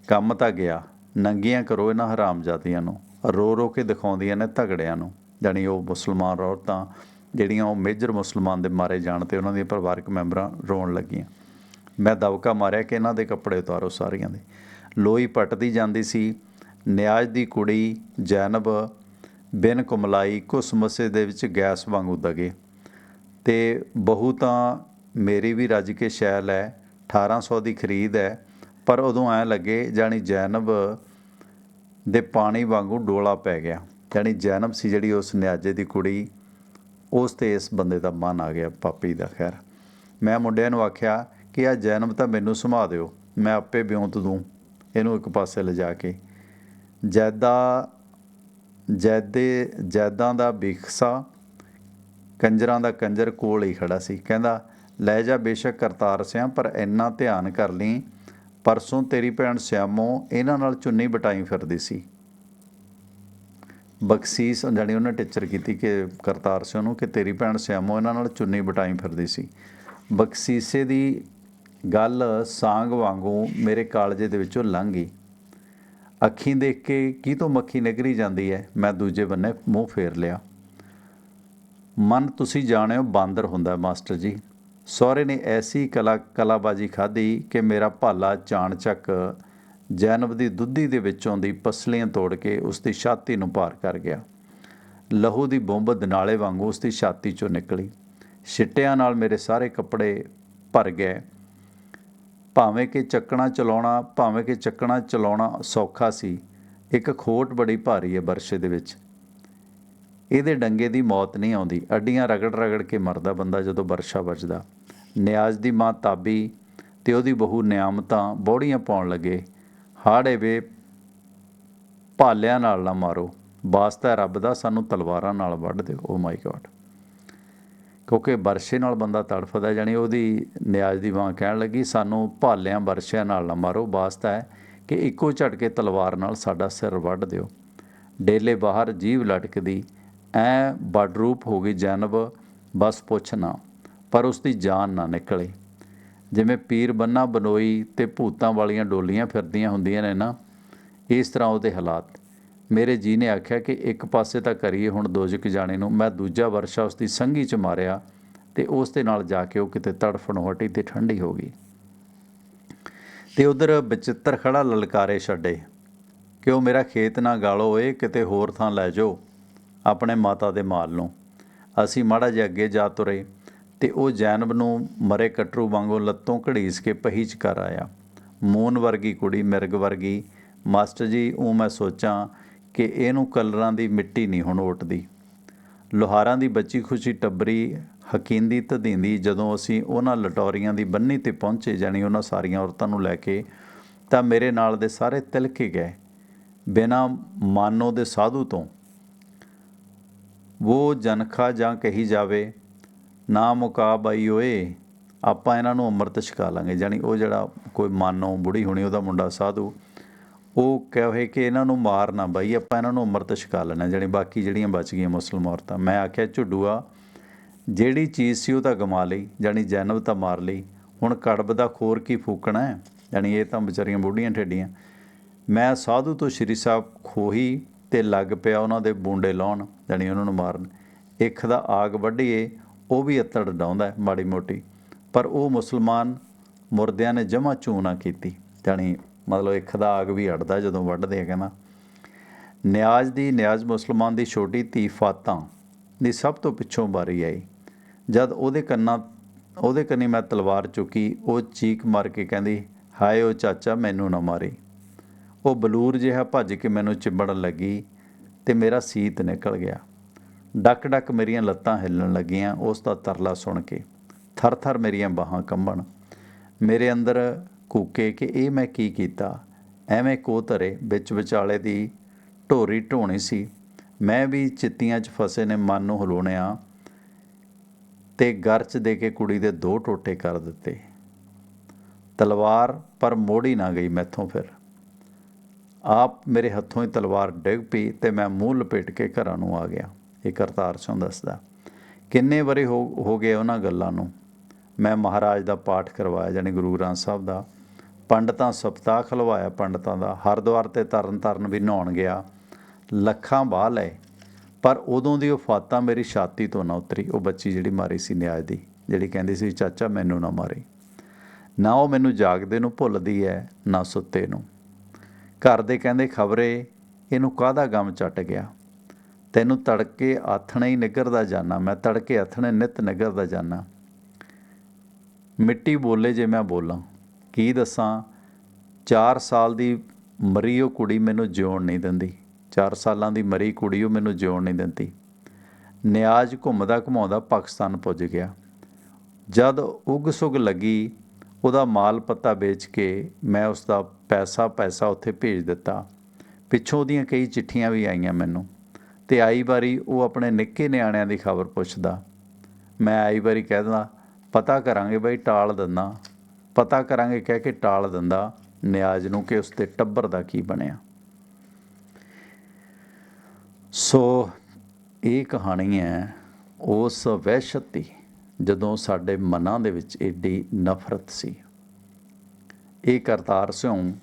ਕੰਮ ਤਾਂ ਗਿਆ। ਨੰਗੀਆਂ ਕਰੋ ਇਹਨਾਂ ਹਰਾਮਜ਼ਾਦੀਆਂ ਨੂੰ। ਰੋ ਰੋ ਕੇ ਦਿਖਾਉਂਦੀਆਂ ਨੇ ਤਗੜਿਆਂ ਨੂੰ। ਜਾਣੀ ਉਹ ਮੁਸਲਮਾਨ ਔਰਤਾਂ ਜਿਹੜੀਆਂ ਉਹ ਮੇਜਰ ਮੁਸਲਮਾਨ ਦੇ ਮਾਰੇ ਜਾਣ ਤੇ ਉਹਨਾਂ ਦੀਆਂ ਪਰਿਵਾਰਕ ਮੈਂਬਰਾਂ ਰੋਣ ਲੱਗੀਆਂ। ਮੈਂ ਦਵਕਾ ਮਾਰਿਆ ਕਿ ਇਹਨਾਂ ਦੇ ਕੱਪੜੇ ਉਤਾਰੋ ਸਾਰੀਆਂ ਦੇ। ਲੋਈ ਪਟਦੀ ਜਾਂਦੀ ਸੀ। ਨਿਆਜ਼ ਦੀ ਕੁੜੀ ਜੈਨਬ ਬਿਨ ਕੁਮਲਾਈ ਕੁਸ ਮਸੇ ਦੇ ਵਿੱਚ ਗੈਸ ਵਾਂਗੂ ਦਗੇ ਤੇ ਬਹੂ ਤਾਂ ਮੇਰੀ ਵੀ ਰੱਜ ਕੇ ਸ਼ੈਲ ਹੈ 1800 ਦੀ ਖਰੀਦ ਹੈ ਪਰ ਉਦੋਂ ਐ ਲੱਗੇ ਜਾਣੀ ਜੈਨਬ ਦੇ ਪਾਣੀ ਵਾਂਗੂ ਡੋਲਾ ਪੈ ਗਿਆ। ਜਾਣੀ ਜੈਨਬ ਸੀ ਜਿਹੜੀ ਉਸ ਨਿਆਜੇ ਦੀ ਕੁੜੀ, ਉਸ ਤੇ ਇਸ ਬੰਦੇ ਦਾ ਮਨ ਆ ਗਿਆ ਪਾਪੀ ਦਾ, ਖੈਰ। ਮੈਂ ਮੁੰਡਿਆਂ ਨੂੰ ਆਖਿਆ ਕਿ ਆ ਜੈਨਬ ਤਾਂ ਮੈਨੂੰ ਸਮਾ ਦਿਓ, ਮੈਂ ਆਪੇ ਬਿਉਂਤ ਦੂੰ ਇਹਨੂੰ ਇੱਕ ਪਾਸੇ ਲਿਜਾ ਕੇ। ਜੈਦਾ, ਜੈਦੇ, ਜੈਦਾਂ ਦਾ ਬਿਖਸਾ ਕੰਜਰਾਂ ਦਾ ਕੰਜਰ ਕੋਲ ਹੀ ਖੜਾ ਸੀ। ਕਹਿੰਦਾ, ਲੈ ਜਾ ਬੇਸ਼ੱਕ ਕਰਤਾਰ ਸਿਆਂ, ਪਰ ਇੰਨਾ ਧਿਆਨ ਕਰ ਲਈ ਪਰਸੋਂ ਤੇਰੀ ਭੈਣ ਸਿਆਮੋ ਇਹਨਾਂ ਨਾਲ ਚੁੰਨੀ ਬਟਾਈ ਫਿਰਦੀ ਸੀ। ਬਖਸ਼ੀਸ ਜਾਣੀ ਉਹਨੇ ਟੀਚਰ ਕੀਤੀ ਕਿ ਕਰਤਾਰ ਸਿੰਘ ਨੂੰ ਕਿ ਤੇਰੀ ਭੈਣ ਸਿਆਮੋ ਇਹਨਾਂ ਨਾਲ ਚੁੰਨੀ ਬਟਾਈ ਫਿਰਦੀ ਸੀ। ਬਖਸ਼ੀਸੇ ਦੀ ਗੱਲ ਸਾਂਗ ਵਾਂਗੂ ਮੇਰੇ ਕਾਲਜੇ ਦੇ ਵਿੱਚੋਂ ਲੰਘ ਗਈ। ਅੱਖੀਂ ਦੇਖ ਕੇ ਕੀ ਤੋਂ ਮੱਖੀ ਨਿਗਰੀ ਜਾਂਦੀ ਹੈ ਮੈਂ ਦੂਜੇ ਬੰਨੇ ਮੂੰਹ ਫੇਰ ਲਿਆ। ਮਨ ਤੁਸੀਂ ਜਾਣਿਓ ਬਾਂਦਰ ਹੁੰਦਾ, ਮਾਸਟਰ ਜੀ। ਸਹੁਰੇ ਨੇ ਐਸੀ ਕਲਾ ਕਲਾਬਾਜੀ ਖਾਧੀ ਕਿ ਮੇਰਾ ਭਾਲਾ ਚਾਣਚੱਕ ਜੈਨਬ ਦੀ ਦੁੱਧੀ ਦੇ ਵਿੱਚੋਂ ਦੀ ਪਸਲੀਆਂ ਤੋੜ ਕੇ ਉਸ ਦੀ ਛਾਤੀ ਨੂੰ ਪਾਰ ਕਰ ਗਿਆ। ਲਹੂ ਦੀ ਬੰਬ ਦਨਾਲੇ ਵਾਂਗੂ ਉਸ ਦੀ ਛਾਤੀ ਚੋਂ ਨਿਕਲੀ। ਛਿੱਟਿਆਂ ਨਾਲ ਮੇਰੇ ਸਾਰੇ ਕੱਪੜੇ ਭਰ ਗਏ। ਭਾਵੇਂ ਕਿ ਚੱਕਣਾ ਚਲਾਉਣਾ, ਭਾਵੇਂ ਕਿ ਚੱਕਣਾ ਚਲਾਉਣਾ ਸੌਖਾ ਸੀ, ਇੱਕ ਖੋਟ ਬੜੀ ਭਾਰੀ ਹੈ ਬਰਸ਼ੇ ਦੇ ਵਿੱਚ। ਇਹਦੇ ਡੰਗੇ ਦੀ ਮੌਤ ਨਹੀਂ ਆਉਂਦੀ। ਅੱਡੀਆਂ ਰਗੜ ਰਗੜ ਕੇ ਮਰਦਾ ਬੰਦਾ ਜਦੋਂ ਵਰਸ਼ਾ ਵੱਜਦਾ। ਨਿਆਜ਼ ਦੀ ਮਾਂ ਤਾਬੀ ਤੇ ਉਹਦੀ ਬਹੂ ਨਿਆਮਤਾਂ ਬੋੜੀਆਂ ਪਾਉਣ ਲੱਗੇ। ਹਾੜੇ ਵੇ ਭਾਲਿਆਂ ਨਾਲ ਨਾ ਮਾਰੋ। ਵਾਸਤਾ ਰੱਬ ਦਾ, ਸਾਨੂੰ ਤਲਵਾਰਾਂ ਨਾਲ ਵੱਢ ਦਿਓ। ਓ ਮਾਈ ਗॉड ਕਿਉਂਕਿ ਵਰਸ਼ੇ ਨਾਲ ਬੰਦਾ ਤੜਫਦਾ, ਜਾਣੀ ਉਹਦੀ ਨਿਆਜ਼ ਦੀ ਮਾਂ ਕਹਿਣ ਲੱਗੀ, ਸਾਨੂੰ ਭਾਲਿਆਂ, ਵਰਸ਼ਿਆਂ ਨਾਲ ਨਾ ਮਾਰੋ। ਵਾਸਤਾ ਹੈ ਕਿ ਇੱਕੋ ਝਟਕੇ ਤਲਵਾਰ ਨਾਲ ਸਾਡਾ ਸਿਰ ਵੱਢ ਦਿਓ। ਡੇਲੇ ਬਾਹਰ ਜੀਵ ਲਟਕਦੀ ਐ ਬਡਰੂਪ ਹੋ ਗਈ ਜੈਨਬ, ਬਸ ਪੁੱਛ ਨਾ, ਪਰ ਉਸ ਦੀ ਜਾਨ ਨਾ ਨਿਕਲੇ। ਜਿਵੇਂ ਪੀਰ ਬੰਨਾ ਬਨੋਈ ਤੇ ਭੂਤਾਂ ਵਾਲੀਆਂ ਡੋਲੀਆਂ ਫਿਰਦੀਆਂ ਹੁੰਦੀਆਂ ਨੇ ਨਾ, ਇਸ ਤਰ੍ਹਾਂ ਉਹਦੇ ਹਾਲਾਤ। ਮੇਰੇ ਜੀ ਨੇ ਆਖਿਆ ਕਿ ਇੱਕ ਪਾਸੇ ਤਾਂ ਕਰੀਏ ਹੁਣ ਦੋਜਕ ਜਾਣੇ ਨੂੰ, ਮੈਂ ਦੂਜਾ ਵਰਸ਼ਾ ਉਸ ਦੀ ਸੰਗੀ ਚ ਮਾਰਿਆ ਤੇ ਉਸ ਦੇ ਨਾਲ ਜਾ ਕੇ ਉਹ ਕਿਤੇ ਤੜਫਣ ਹਟੀ ਤੇ ਠੰਡੀ ਹੋ ਗਈ। ਤੇ ਉਧਰ ਬਚਿੱਤਰ ਖੜਾ ਲਲਕਾਰੇ ਛੱਡੇ ਕਿ ਉਹ ਮੇਰਾ ਖੇਤ ਨਾ ਗਾਲੋ ਓਏ, ਕਿਤੇ ਹੋਰ ਥਾਂ ਲੈ ਜਾਓ? ਆਪਣੇ ਮਾਤਾ ਦੇ ਮਾਲ ਨੂੰ। ਅਸੀਂ ਮਾੜਾ ਜਿਹਾ ਅੱਗੇ ਜਾ ਤੁਰੇ ਤੇ ਉਹ ਜੈਨਬ ਨੂੰ ਮਰੇ ਕਟਰੂ ਵਾਂਗੂ ਲੱਤੋਂ ਘੜੀਸ ਕੇ ਪਹੀਚ ਕਰ ਆਇਆ। ਮੂਨ ਵਰਗੀ ਕੁੜੀ, ਮਿਰਗ ਵਰਗੀ। ਮਾਸਟਰ ਜੀ ਉਹ ਮੈਂ ਸੋਚਾਂ ਕਿ ਇਹਨੂੰ ਕਲਰਾਂ ਦੀ ਮਿੱਟੀ ਨਹੀਂ ਹੁਣ ਓਟਦੀ। ਲੋਹਾਰਾਂ ਦੀ ਬੱਚੀ ਖੁਸ਼ੀ ਟੱਬਰੀ, ਹਕੀਂਦੀ ਤਦੀਂਦੀ ਜਦੋਂ ਅਸੀਂ ਉਹਨਾਂ ਲਟੋਰੀਆਂ ਦੀ ਬੰਨੀ ਤੇ ਪਹੁੰਚੇ ਜਾਣੀ ਉਹਨਾਂ ਸਾਰੀਆਂ ਔਰਤਾਂ ਨੂੰ ਲੈ ਕੇ, ਤਾਂ ਮੇਰੇ ਨਾਲ ਦੇ ਸਾਰੇ ਤਿਲਕੇ ਗਏ। ਬਿਨਾ ਮਾਨੋ ਦੇ ਸਾਧੂ ਤੋਂ ਵੋ ਜਨਖਾ ਜਾਂ ਕਹੀ ਜਾਵੇ, ਨਾ ਮੁਕਾ ਬਾਈ ਓਏ। ਆਪਾਂ ਇਹਨਾਂ ਨੂੰ ਅੰਮ੍ਰਿਤ ਛਕਾ ਲਾਂਗੇ ਜਾਣੀ ਉਹ ਜਿਹੜਾ ਕੋਈ ਮਾਨੋ ਬੁੜੀ ਹੋਣੀ, ਉਹਦਾ ਮੁੰਡਾ ਸਾਧੂ, ਉਹ ਕਹੇ ਕਿ ਇਹਨਾਂ ਨੂੰ ਮਾਰਨਾ ਬਾਈ, ਆਪਾਂ ਇਹਨਾਂ ਨੂੰ ਅੰਮ੍ਰਿਤ ਛਕਾ ਲੈਣਾ ਜਾਣੀ ਬਾਕੀ ਜਿਹੜੀਆਂ ਬਚ ਗਈਆਂ ਮੁਸਲਮਾਨ ਔਰਤਾਂ। ਮੈਂ ਆਖਿਆ, ਝੁੱਡੂਆ, ਜਿਹੜੀ ਚੀਜ਼ ਸੀ ਉਹ ਤਾਂ ਗਮਾ ਲਈ ਜਾਣੀ ਜੈਨਬ ਤਾਂ ਮਾਰ ਲਈ। ਹੁਣ ਕੜਬ ਦਾ ਖੋਰ ਕੀ ਫੂਕਣਾ ਹੈ? ਜਾਣੀ ਇਹ ਤਾਂ ਵਿਚਾਰੀਆਂ ਬੁੱਢੀਆਂ ਠੇਡੀਆਂ। ਮੈਂ ਸਾਧੂ ਤੋਂ ਸ਼੍ਰੀ ਸਾਹਿਬ ਖੋਹੀ ਤੇ ਲੱਗ ਪਿਆ ਉਹਨਾਂ ਦੇ ਬੂੰਡੇ ਲਾਉਣ, ਜਾਣੀ ਉਹਨਾਂ ਨੂੰ ਮਾਰਨ। ਇੱਕ ਦਾ ਆਗ ਵੱਢੀਏ, ਉਹ ਵੀ ਅਤੜ ਡਾਉਂਦਾ ਮਾੜੀ ਮੋਟੀ। ਪਰ ਉਹ ਮੁਸਲਮਾਨ ਮੁਰਦਿਆਂ ਨੇ ਜਮਾ ਚੂੰ ਨਾ ਕੀਤੀ। ਜਾਣੀ ਮਤਲਬ ਇੱਕ ਦਾ ਆਗ ਵੀ ਅੜਦਾ ਜਦੋਂ ਵੱਢਦੇ ਆ ਕਹਿੰਦਾ ਨਿਆਜ਼ ਦੀ, ਨਿਆਜ਼ ਮੁਸਲਮਾਨ ਦੀ ਛੋਟੀ ਧੀ ਫਾਤਾਂ ਦੀ ਸਭ ਤੋਂ ਪਿੱਛੋਂ ਬਾਰੀ ਆਈ। ਜਦ ਉਹਦੇ ਕੰਨਾਂ, ਉਹਦੇ ਕੰਨੀ ਮੈਂ ਤਲਵਾਰ ਚੁੱਕੀ, ਉਹ ਚੀਕ ਮਾਰ ਕੇ ਕਹਿੰਦੀ, ਹਾਏ ਉਹ ਚਾਚਾ, ਮੈਨੂੰ ਨਾ ਮਾਰੀ। ਉਹ ਬਲੂਰ ਜਿਹਾ ਭੱਜ ਕੇ ਮੈਨੂੰ ਚਿੰਬੜਨ ਲੱਗੀ ਤੇ ਮੇਰਾ ਸੀਤ ਨਿਕਲ ਗਿਆ। ਡੱਕ ਡੱਕ ਮੇਰੀਆਂ ਲੱਤਾਂ ਹਿੱਲਣ ਲੱਗੀਆਂ, ਉਸ ਦਾ ਤਰਲਾ ਸੁਣ ਕੇ। ਥਰ ਥਰ ਮੇਰੀਆਂ ਬਾਹਾਂ ਕੰਬਣ। ਮੇਰੇ ਅੰਦਰ ਕੂਕੇ ਕਿ ਇਹ ਮੈਂ ਕੀ ਕੀਤਾ? ਐਵੇਂ ਕੋ ਧਰੇ, ਵਿੱਚ ਵਿਚਾਲੇ ਦੀ ਢੋਰੀ ਢੋਣੀ ਸੀ। ਮੈਂ ਵੀ ਚਿੱਤੀਆਂ 'ਚ ਫਸੇ ਨੇ, ਮਨ ਨੂੰ ਹਲੋਣਿਆ ਤੇ ਗਰਚ ਦੇ ਕੇ ਕੁੜੀ ਦੇ ਦੋ ਟੋਟੇ ਕਰ ਦਿੱਤੇ। ਤਲਵਾਰ ਪਰ ਮੋੜੀ ਨਾ ਗਈ ਮੈਥੋਂ ਫਿਰ। ਆਪ ਮੇਰੇ ਹੱਥੋਂ ਹੀ ਤਲਵਾਰ ਡਿੱਗ ਪਈ ਤੇ ਮੈਂ ਮੂੰਹ ਲਪੇਟ ਕੇ ਘਰਾਂ ਨੂੰ ਆ ਗਿਆ। ਇਹ ਕਰਤਾਰ ਸਿੰਘ ਦੱਸਦਾ, ਕਿੰਨੇ ਵਰੇ ਹੋ ਹੋ ਗਏ ਉਹਨਾਂ ਗੱਲਾਂ ਨੂੰ? ਮੈਂ ਮਹਾਰਾਜ ਦਾ ਪਾਠ ਕਰਵਾਇਆ, ਜਾਣੀ ਗੁਰੂ ਗ੍ਰੰਥ ਸਾਹਿਬ ਦਾ। ਪੰਡਤਾਂ ਸਪਤਾਹ ਖਲਵਾਇਆ ਪੰਡਤਾਂ ਦਾ। ਹਰਦੁਆਰ ਤੇ ਤਰਨ ਤਰਨ ਵੀ ਨਹਾਉਣ ਗਿਆ। ਲੱਖਾਂ ਬਾਹ ਲਏ। ਪਰ ਉਦੋਂ ਦੀ ਉਹ ਫਾਤਾ ਮੇਰੀ ਛਾਤੀ ਤੋਂ ਨਾ ਉਤਰੀ। ਉਹ ਬੱਚੀ ਜਿਹੜੀ ਮਾਰੀ ਸੀ ਨਿਆਜ਼ ਦੀ, ਜਿਹੜੀ ਕਹਿੰਦੀ ਸੀ, ਚਾਚਾ ਮੈਨੂੰ ਨਾ ਮਾਰੀ। ਨਾ ਉਹ ਮੈਨੂੰ ਜਾਗਦੇ ਨੂੰ ਭੁੱਲਦੀ ਹੈ ਨਾ ਸੁੱਤੇ ਨੂੰ। ਘਰ ਦੇ ਕਹਿੰਦੇ, ਖਬਰੇ, ਇਹਨੂੰ ਕਾਹਦਾ ਗਮ ਚੱਟ ਗਿਆ? ਤੈਨੂੰ ਤੜਕੇ ਆਥਣੇ ਹੀ ਨਿਗਰਦਾ ਜਾਣਾ ਮੈਂ ਤੜਕੇ ਆਥਣੇ ਨਿਤ ਨਿਗਰਦਾ ਜਾਣਾ ਮਿੱਟੀ ਬੋਲੇ ਜੇ ਮੈਂ ਬੋਲਾਂ। ਕੀ ਦੱਸਾਂ 4 ਸਾਲ ਦੀ ਮਰੀ ਉਹ ਕੁੜੀ ਮੈਨੂੰ ਜਿਉਣ ਨਹੀਂ ਦਿੰਦੀ। 4 ਸਾਲਾਂ ਦੀ ਮਰੀ ਕੁੜੀ ਉਹ ਮੈਨੂੰ ਜਿਉਣ ਨਹੀਂ ਦਿੰਦੀ। ਨਿਆਜ਼ ਘੁੰਮਦਾ ਘੁਮਾਉਂਦਾ ਪਾਕਿਸਤਾਨ ਪੁੱਜ ਗਿਆ। ਜਦ ਉਗ ਸੁਗ ਲੱਗੀ ਉਹਦਾ ਮਾਲ ਪੱਤਾ ਵੇਚ ਕੇ ਮੈਂ ਉਸ ਦਾ ਪੈਸਾ ਪੈਸਾ ਉੱਥੇ ਭੇਜ ਦਿੱਤਾ। ਪਿੱਛੋਂ ਉਹਦੀਆਂ ਕਈ ਚਿੱਠੀਆਂ ਵੀ ਆਈਆਂ ਮੈਨੂੰ ਤੇ ਆਈ ਵਾਰੀ ਉਹ ਆਪਣੇ ਨਿੱਕੇ ਨਿਆਣਿਆਂ ਦੀ ਖਬਰ ਪੁੱਛਦਾ। ਮੈਂ ਆਈ ਵਾਰੀ ਕਹਿ ਦਿੰਦਾ, ਪਤਾ ਕਰਾਂਗੇ ਬਈ, ਟਾਲ ਦਿੰਦਾ। ਪਤਾ ਕਰਾਂਗੇ, ਕਹਿ ਕੇ ਟਾਲ ਦਿੰਦਾ, ਨਿਆਜ਼ ਨੂੰ ਕਿ ਉਸ ਦੇ ਟੱਬਰ ਦਾ ਕੀ ਬਣਿਆ? ਸੋ ਇਹ ਕਹਾਣੀ ਹੈ ਉਸ ਵਹਿਸ਼ਤ। ਦੀ ਜਦੋਂ ਸਾਡੇ ਮਨਾਂ ਦੇ ਵਿੱਚ ਏਡੀ ਨਫ਼ਰਤ ਸੀ। ਇਹ ਕਰਤਾਰ ਸਿਉਂ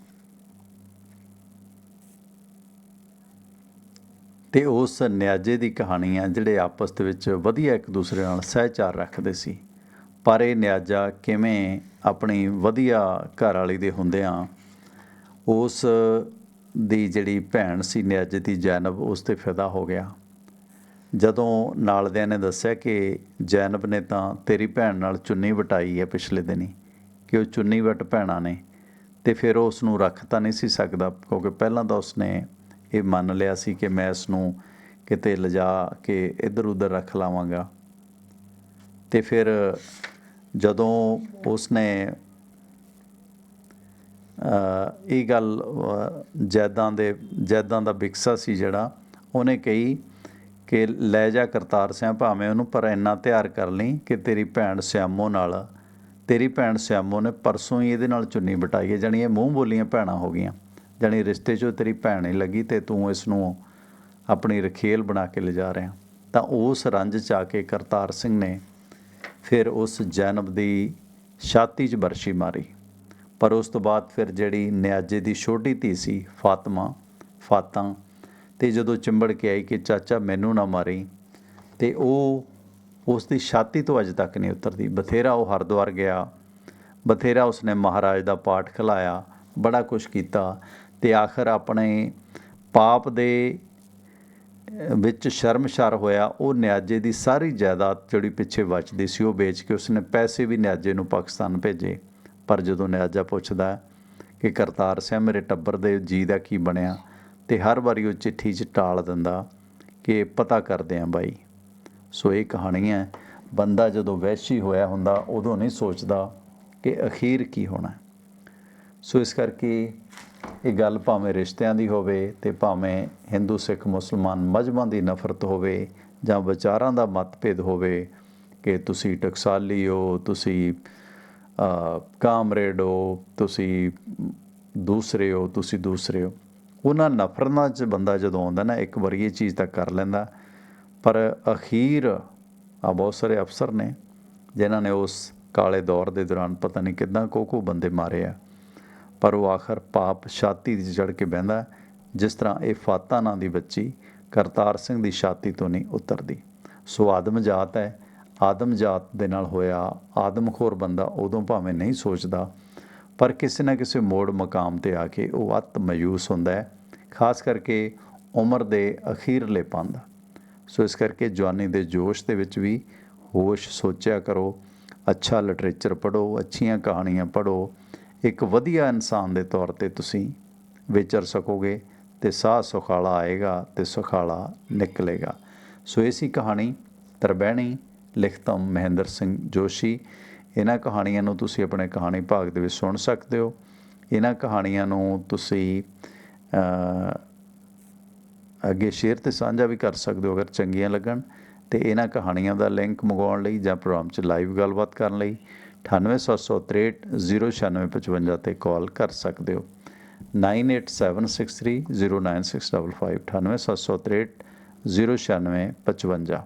ਤੇ ਉਸ ਨਿਆਜੇ ਦੀ ਕਹਾਣੀ ਆ ਜਿਹੜੇ ਆਪਸ ਦੇ ਵਿੱਚ ਵਧੀਆ ਇੱਕ ਦੂਸਰੇ ਨਾਲ ਸਹਿਚਾਰ ਰੱਖਦੇ ਸੀ। ਪਰ ਇਹ ਨਿਆਜਾ ਕਿਵੇਂ ਆਪਣੀ ਵਧੀਆ ਘਰ ਵਾਲੀ ਦੇ ਹੁੰਦਿਆਂ ਉਸ ਦੀ ਜਿਹੜੀ ਭੈਣ ਸੀ ਨਿਆਜੇ ਦੀ ਜੈਨਬ, ਉਸ ਤੇ ਫਿਦਾ ਹੋ ਗਿਆ। ਜਦੋਂ ਨਾਲਦਿਆਂ ਨੇ ਦੱਸਿਆ ਕਿ ਜੈਨਬ ਨੇ ਤਾਂ ਤੇਰੀ ਭੈਣ ਨਾਲ ਚੁੰਨੀ ਵਟਾਈ ਹੈ ਪਿਛਲੇ ਦਿਨੀ, ਕਿ ਉਹ ਚੁੰਨੀ ਵਟ ਭੈਣਾਂ ਨੇ, ਤੇ ਫਿਰ ਉਹ ਉਸ ਨੂੰ ਰੱਖ ਤਾਂ ਨਹੀਂ ਸੀ ਸਕਦਾ, ਕਿਉਂਕਿ ਪਹਿਲਾਂ ਤਾਂ ਉਸਨੇ ਇਹ ਮੰਨ ਲਿਆ ਸੀ ਕਿ ਮੈਂ ਇਸ ਨੂੰ ਕਿਤੇ ਲਿਜਾ ਕੇ ਇੱਧਰ ਉੱਧਰ ਰੱਖ ਲਾਵਾਂਗਾ। ਤੇ ਫਿਰ ਜਦੋਂ ਉਸਨੇ ਇਹ ਗੱਲ ਜੈਦਾਂ ਦੇ, ਜੈਦਾਂ ਦਾ ਵਿਕਸਾ ਸੀ ਜਿਹੜਾ, ਉਹਨੇ ਕਹੀ ਕਿ ਲੈ ਜਾ ਕਰਤਾਰ ਸਿਆ, ਭਾਵੇਂ ਉਹਨੂੰ, ਪਰ ਇੰਨਾ ਤਿਆਰ ਕਰ ਲਈ ਕਿ ਤੇਰੀ ਭੈਣ ਸਿਆਮੋ ਨਾਲ, ਤੇਰੀ ਭੈਣ ਸਿਆਮੋ ਨੇ ਪਰਸੋਂ ਹੀ ਇਹਦੇ ਨਾਲ ਚੁੰਨੀ ਬਟਾਈ ਹੈ। ਜਾਣੀ ਇਹ ਮੂੰਹ ਬੋਲੀਆਂ ਭੈਣਾਂ ਹੋ ਗਈਆਂ। ਜਾਣੀ ਰਿਸ਼ਤੇ 'ਚੋਂ ਤੇਰੀ ਭੈਣ ਹੀ ਲੱਗੀ ਤੇ ਤੂੰ ਇਸ ਨੂੰ ਆਪਣੀ ਰਖੇਲ ਬਣਾ ਕੇ ਲਿਜਾ ਰਿਹਾ। ਤਾਂ ਉਸ ਰੰਜ 'ਚ ਆ ਕੇ ਕਰਤਾਰ ਸਿੰਘ ਨੇ ਫਿਰ ਉਸ ਜੈਨਬ ਦੀ ਛਾਤੀ 'ਚ ਬਰਸ਼ੀ ਮਾਰੀ। ਪਰ ਉਸ ਤੋਂ ਬਾਅਦ ਫਿਰ ਜਿਹੜੀ ਨਿਆਜੇ ਦੀ ਛੋਟੀ ਧੀ ਸੀ, ਫਾਤਮਾ, ਫਾਤਾਂ ਤੇ ਜਦੋਂ ਚਿੰਬੜ ਕੇ ਆਈ ਕਿ ਚਾਚਾ ਮੈਨੂੰ ਨਾ ਮਾਰੀ ਤੇ ਉਹ ਉਸ ਦੀ ਛਾਤੀ ਤੋਂ ਅਜੇ ਤੱਕ ਨਹੀਂ ਉਤਰਦੀ। ਬਥੇਰਾ ਉਹ ਹਰਦੁਆਰ ਗਿਆ, ਬਥੇਰਾ ਉਸਨੇ ਮਹਾਰਾਜ ਦਾ ਪਾਠ ਖਿਲਾਇਆ, ਬੜਾ ਕੁਝ ਕੀਤਾ ਤੇ ਆਖਰ ਆਪਣੇ ਪਾਪ ਦੇ ਵਿੱਚ ਸ਼ਰਮਸ਼ਾਰ ਹੋਇਆ। ਉਹ ਨਿਆਜੇ ਦੀ ਸਾਰੀ ਜਾਇਦਾਦ ਜਿਹੜੀ ਪਿੱਛੇ ਬਚਦੀ ਸੀ ਉਹ ਵੇਚ ਕੇ ਉਸਨੇ ਪੈਸੇ ਵੀ ਨਿਆਜੇ ਨੂੰ ਪਾਕਿਸਤਾਨ ਭੇਜੇ। ਪਰ ਜਦੋਂ ਨਿਆਜਾ ਪੁੱਛਦਾ ਕਿ ਕਰਤਾਰ ਸਿੰਘ ਮੇਰੇ ਟੱਬਰ ਦੇ ਜੀ ਦਾ ਕੀ ਬਣਿਆ? ਤੇ ਹਰ ਵਾਰੀ ਉਹ ਚਿੱਠੀ 'ਚ ਟਾਲ ਦਿੰਦਾ ਕਿ ਪਤਾ ਕਰਦੇ ਆਂ ਬਾਈ। ਸੋ ਇਹ ਕਹਾਣੀ ਹੈ, ਬੰਦਾ ਜਦੋਂ ਵੈਸ਼ੀ ਹੋਇਆ ਹੁੰਦਾ ਉਦੋਂ ਨਹੀਂ ਸੋਚਦਾ ਕਿ ਅਖੀਰ ਕੀ ਹੋਣਾ। ਸੋ ਇਸ ਕਰਕੇ ਇਹ ਗੱਲ ਭਾਵੇਂ ਰਿਸ਼ਤਿਆਂ ਦੀ ਹੋਵੇ ਤੇ ਭਾਵੇਂ ਹਿੰਦੂ, ਸਿੱਖ, ਮੁਸਲਮਾਨ ਮਜ਼ਹਬਾਂ ਦੀ ਨਫ਼ਰਤ ਹੋਵੇ ਜਾਂ ਵਿਚਾਰਾਂ ਦਾ ਮਤਭੇਦ ਹੋਵੇ ਕਿ ਤੁਸੀਂ ਟਕਸਾਲੀ ਹੋ, ਤੁਸੀਂ ਕਾਮਰੇਡ ਹੋ, ਤੁਸੀਂ ਦੂਸਰੇ ਹੋ, ਤੁਸੀਂ ਦੂਸਰੇ ਹੋ ਉਹਨਾਂ ਨਫ਼ਰਤਾਂ 'ਚ ਬੰਦਾ ਜਦੋਂ ਆਉਂਦਾ ਨਾ, ਇੱਕ ਵਾਰੀ ਇਹ ਚੀਜ਼ ਤਾਂ ਕਰ ਲੈਂਦਾ। ਪਰ ਅਖੀਰ ਆ ਬਹੁਤ ਸਾਰੇ ਅਫਸਰ ਨੇ, ਜਿਨ੍ਹਾਂ ਨੇ ਉਸ ਕਾਲੇ ਦੌਰ ਦੇ ਦੌਰਾਨ ਪਤਾ ਨਹੀਂ ਕਿੱਦਾਂ ਕੋ ਬੰਦੇ ਮਾਰੇ ਆ। ਪਰ ਉਹ ਆਖਰ ਪਾਪ ਛਾਤੀ ਦੀ ਚੜ ਕੇ ਬਹਿੰਦਾ, ਜਿਸ ਤਰ੍ਹਾਂ ਇਹ ਫਾਤਾ ਨਾਂ ਦੀ ਬੱਚੀ ਕਰਤਾਰ ਸਿੰਘ ਦੀ ਛਾਤੀ ਤੋਂ ਨਹੀਂ ਉਤਰਦੀ। ਸੋ ਆਦਮ ਜਾਤ ਹੈ, ਆਦਮ ਜਾਤ ਦੇ ਨਾਲ ਹੋਇਆ, ਆਦਮਖੋਰ ਬੰਦਾ ਉਦੋਂ ਭਾਵੇਂ ਨਹੀਂ ਸੋਚਦਾ ਪਰ ਕਿਸੇ ਨਾ ਕਿਸੇ ਮੋੜ ਮਕਾਮ ਤੇ ਆ ਕੇ ਉਹ ਅਤ ਮਯੂਸ ਹੁੰਦਾ ਹੈ, ਖਾਸ ਕਰਕੇ ਉਮਰ ਦੇ ਅਖੀਰਲੇ ਪੰਦ ਸੋ ਇਸ ਕਰਕੇ ਜਵਾਨੀ ਦੇ ਜੋਸ਼ ਦੇ ਵਿੱਚ ਵੀ ਹੋਸ਼ ਸੋਚਿਆ ਕਰੋ, ਅੱਛਾ ਲਿਟਰੇਚਰ ਪੜ੍ਹੋ, ਅੱਛੀਆਂ ਕਹਾਣੀਆਂ ਪੜ੍ਹੋ। ਇੱਕ ਵਧੀਆ ਇਨਸਾਨ ਦੇ ਤੌਰ ਤੇ ਤੁਸੀਂ ਵਿਚਰ ਸਕੋਗੇ ਤੇ ਸਾਹ ਸੁਖਾਲਾ ਆਏਗਾ ਤੇ ਸੁਖਾਲਾ ਨਿਕਲੇਗਾ। ਸੋ ਇਹ ਸੀ ਕਹਾਣੀ ਤਰਬੈਣੀ ਲਿਖਤਮ ਮਹਿੰਦਰ ਸਿੰਘ ਜੋਸ਼ੀ। ਇਹਨਾਂ ਕਹਾਣੀਆਂ ਨੂੰ ਤੁਸੀਂ ਆਪਣੇ ਕਹਾਣੀ ਭਾਗ ਦੇ ਵਿੱਚ ਸੁਣ ਸਕਦੇ ਹੋ। ਇਹਨਾਂ ਕਹਾਣੀਆਂ ਨੂੰ ਤੁਸੀਂ ਅੱਗੇ ਸ਼ੇਅਰ ਤੇ ਸਾਂਝਾ ਵੀ ਕਰ ਸਕਦੇ ਹੋ ਅਗਰ ਚੰਗੀਆਂ ਲੱਗਣ। ਤੇ ਇਹਨਾਂ ਕਹਾਣੀਆਂ ਦਾ ਲਿੰਕ ਮੰਗਵਾਉਣ ਲਈ ਜਾਂ ਪ੍ਰੋਗਰਾਮ 'ਚ ਲਾਈਵ ਗੱਲਬਾਤ ਕਰਨ ਲਈ 9876309655 ਤੇ ਕਾਲ ਕਰ ਸਕਦੇ ਹੋ। 9876309655 9876309655